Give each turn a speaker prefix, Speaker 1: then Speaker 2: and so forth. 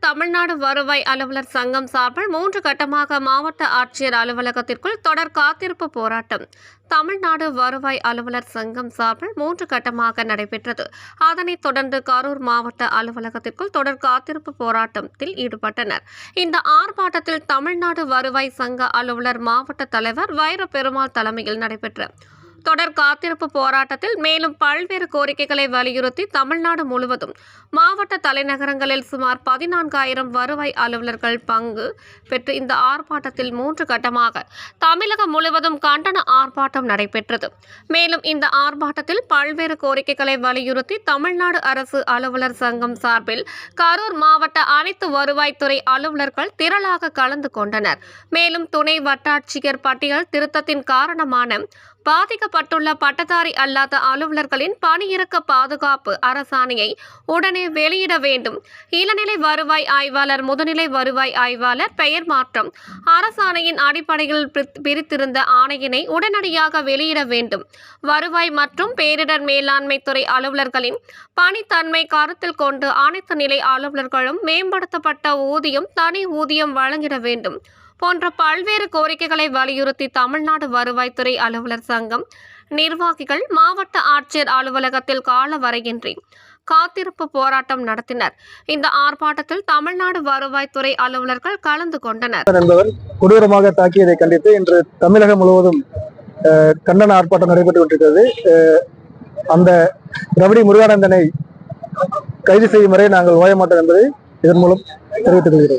Speaker 1: தமிழ்நாடு வருவாய் அலுவலர் சங்கம் சார்பில் மூன்று கட்டமாக மாவட்ட ஆட்சியர் அலுவலகத்திற்குள் தொடர் காத்திருப்பு போராட்டம். தமிழ்நாடு வருவாய் அலுவலர் சங்கம் சார்பில் மூன்று கட்டமாக நடைபெற்றது. அதனைத் தொடர்ந்து கரூர் மாவட்ட அலுவலகத்திற்குள் தொடர் காத்திருப்பு போராட்டத்தில் ஈடுபட்டனர். இந்த ஆர்ப்பாட்டத்தில் தமிழ்நாடு வருவாய் சங்க அலுவலர் மாவட்ட தலைவர் வைர பெருமாள் தலைமையில் நடைபெற்ற தொடர் காத்திருப்பு போராட்டத்தில் மேலும் பல்வேறு கோரிக்கைகளை வலியுறுத்தி தமிழ்நாடு முழுவதும் மாவட்ட தலைநகரங்களில் சுமார் பதினான்காயிரம் வருவாய் அலுவலர்கள் பங்கு பெற்று இந்த ஆர்ப்பாட்டத்தில் மூன்று கட்டமாக தமிழகம் முழுவதும் கண்டன ஆர்ப்பாட்டம் நடைபெற்றது. மேலும் இந்த ஆர்ப்பாட்டத்தில் பல்வேறு கோரிக்கைகளை வலியுறுத்தி தமிழ்நாடு அரசு அலுவலர் சங்கம் சார்பில் கரூர் மாவட்ட அனைத்து வருவாய்த்துறை அலுவலர்கள் திரளாக கலந்து கொண்டனர். மேலும் துணை வட்டாட்சியர் பட்டியல் திருத்தத்தின் காரணமான பாதிக்கப்பட்டுள்ள பட்டதாரி அல்லாத அலுவலர்களின் பணியிறக்க பாதுகாப்பு அரசாணையை உடனே வெளியிட வேண்டும். இளநிலை வருவாய் ஆய்வாளர் முதுநிலை வருவாய் ஆய்வாளர் பெயர் மாற்றம். அரசாணையின் அடிப்படையில் பிரித்- பிரித்திருந்த ஆணையினை உடனடியாக வெளியிட வேண்டும். வருவாய் மற்றும் பேரிடர் மேலாண்மை துறை அலுவலர்களின் பணித்தன்மை கருத்தில் கொண்டு அனைத்து நிலை அலுவலர்களும் மேம்படுத்தப்பட்ட ஊதியம் தனி ஊதியம் வழங்கிட வேண்டும். போன்ற பல்வேறு கோரிக்கைகளை வலியுறுத்தி தமிழ்நாடு வருவாய்த்துறை அலுவலர் சங்கம் நிர்வாகிகள் மாவட்ட ஆட்சியர் அலுவலகத்தில் காலவரையின்றி காத்திருப்பு போராட்டம் நடத்தினர். இந்த ஆர்ப்பாட்டத்தில் தமிழ்நாடு வருவாய்த்துறை அலுவலர்கள் கலந்து கொண்டனர்.
Speaker 2: என்பவர் கொடூரமாக தாக்கியதை கண்டித்து இன்று தமிழகம் முழுவதும் அஹ், கண்டன ஆர்ப்பாட்டம் நடைபெற்று கொண்டிருக்கிறது. அஹ், அந்த ரவுடி முருகானந்தனை கைது செய்யும் வரை நாங்கள் ஓய மாட்டோம் என்பதை இதன் மூலம் தெரிவித்துக் கொள்கிறோம்.